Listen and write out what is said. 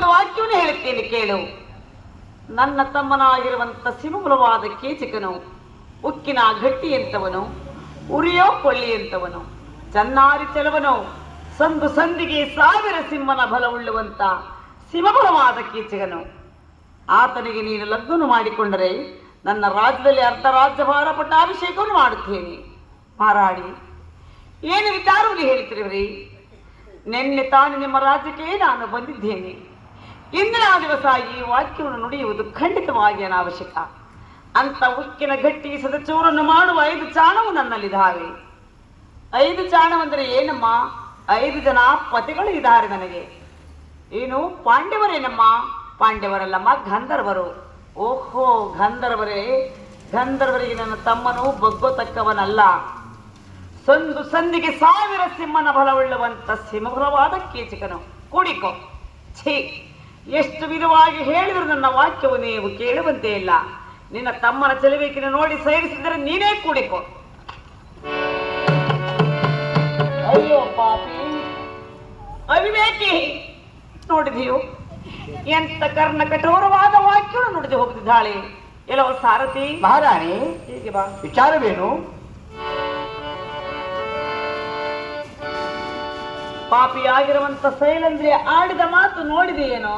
ಒಂದು ವಾಕ್ಯವನ್ನು ಹೇಳುತ್ತೇನೆ ಕೇಳು. ನನ್ನ ತಮ್ಮನಾಗಿರುವಂತ ಸಿಮುಲವಾದ ಕೇಚಕನು, ಉಕ್ಕಿನ ಗಟ್ಟಿಯಂತವನು, ಉರಿಯೋ ಕೊಳ್ಳಿಯಂತವನು, ಚನ್ನಾರಿ ಚೆಲವನು, ಸಂದು ಸಂದಿಗೆ ಸಾವಿರ ಸಿಂಹನ ಬಲವುಳ್ಳುವಂತ ಸಿಮಬಲವಾದ ಕೀಚಗನು ಆತನಿಗೆ ನೀನು ಲಗ್ನನು ಮಾಡಿಕೊಂಡರೆ ನನ್ನ ರಾಜ್ಯದಲ್ಲಿ ಅರ್ಧ ರಾಜ್ಯಭಾರ ಪಟ್ಟಾಭಿಷೇಕವನ್ನು ಮಾಡುತ್ತೇನೆ. ಮಾರಾಡಿ ಏನು ವಿಚಾರವನ್ನು ಹೇಳ್ತಿರುವಿರಿ ನಿನ್ನೆ ತಾನು ನಿಮ್ಮ ರಾಜ್ಯಕ್ಕೆ ನಾನು ಬಂದಿದ್ದೇನೆ. ಇಂದಿನ ದಿವಸ ಈ ವಾಕ್ಯವನ್ನು ನುಡಿಯುವುದು ಖಂಡಿತವಾಗಿ ಅನಾವಶ್ಯಕ. ಅಂತ ಉಕ್ಕಿನ ಗಟ್ಟಿ ಸದಚೂರನ್ನು ಮಾಡುವ ಐದು ಚಾಣವು ನನ್ನಲ್ಲಿದ್ದಾವೆ ಐದು ಚಾಣವಂದರೆ ಏನಮ್ಮ? ಐದು ಜನ ಪತಿಗಳು ಇದ್ದಾರೆ ನನಗೆ. ಏನು? ಪಾಂಡವರೇನಮ್ಮ ಪಾಂಡವರಲ್ಲಮ್ಮ ಗಂಧರ್ವರು. ಓಹೋ, ಗಂಧರ್ವರೇ, ಗಂಧರ್ವರಿಗೆ ನನ್ನ ತಮ್ಮನು ಬಗ್ಗೋತಕ್ಕವನಲ್ಲ. ಸಂದು ಸಂದಿಗೆ ಸಾವಿರ ಸಿಂಹನ ಬಲವುಳ್ಳುವಂತ ಸಿಂಹವಾದ ಕೀಚಕನು. ಕೂಡಿಕೋ. ಛೀ. ಎಷ್ಟು ವಿಧವಾಗಿ ಹೇಳಿದ್ರು ನನ್ನ ವಾಕ್ಯವು ನೀವು ಕೇಳುವಂತೆ ಇಲ್ಲ. ನಿನ್ನ ತಮ್ಮನ ಚಲುವಿಕಿನ ನೋಡಿ ಸೇರಿಸಿದ್ರೆ ನೀನೇ ಕೂಡಿಕೊ. ಅಯ್ಯೋ ಪಾಪಿ. ಅವಿವೇಕಿ ನೋಡಿದೆಯೋ? ಎಂತ ಕರ್ಣ ಕಠೋರವಾದ ವಾಕ್ಯನು ನೋಡಿದೆ ಹೋಗುತ್ತಿದ್ದಾಳೆ. ಎಲ್ಲವ ಸಾರಥಿ. ಮಹಾರಾಣಿ ಹೀಗೆ ಬಾ. ವಿಚಾರವೇನು? ಪಾಪಿಯಾಗಿರುವಂತ ಶೈಲೇಂದ್ರಿಯ ಆಡಿದ ಮಾತು ನೋಡಿದೆಯೇನೋ?